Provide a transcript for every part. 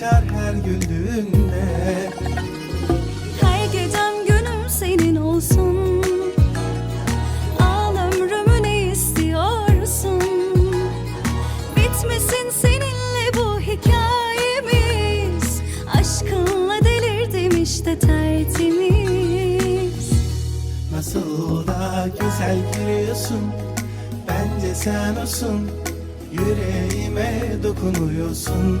açar her güldüğünde Her gecem günüm senin olsun. Al ömrümü ne istiyorsun? Bitmesin seninle bu hikayemiz. Aşkınla delirdim işte tertemiz. Nasıl da güzel gülüyorsun Bence sen olsun. Yüreğime dokunuyorsun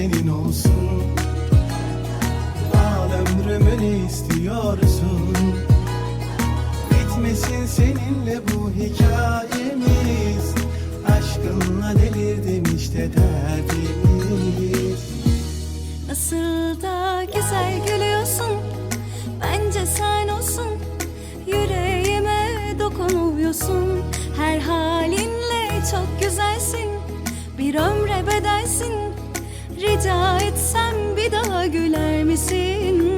Senin olsun. Al ömrümü ne istiyorsun? Bitmesin seninle bu hikayemiz. Aşkınla delirdim işte derdimiz. Nasıl da güzel gülüyorsun Bence sen olsun. Yüreğime dokunuyorsun Her halinle çok güzelsin. Bir ömre bedelsin Rica etsem bir daha güler misin?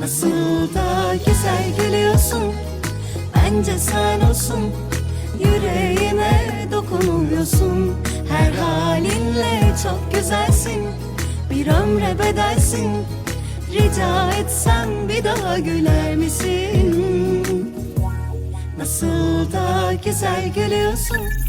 Nasıl da güzel gülüyorsun Bence sen olsun. Yüreğime dokunuyorsun Her halinle çok güzelsin. Bir ömre bedelsin. Rica etsem bir daha güler misin? Nasıl da güzel gülüyorsun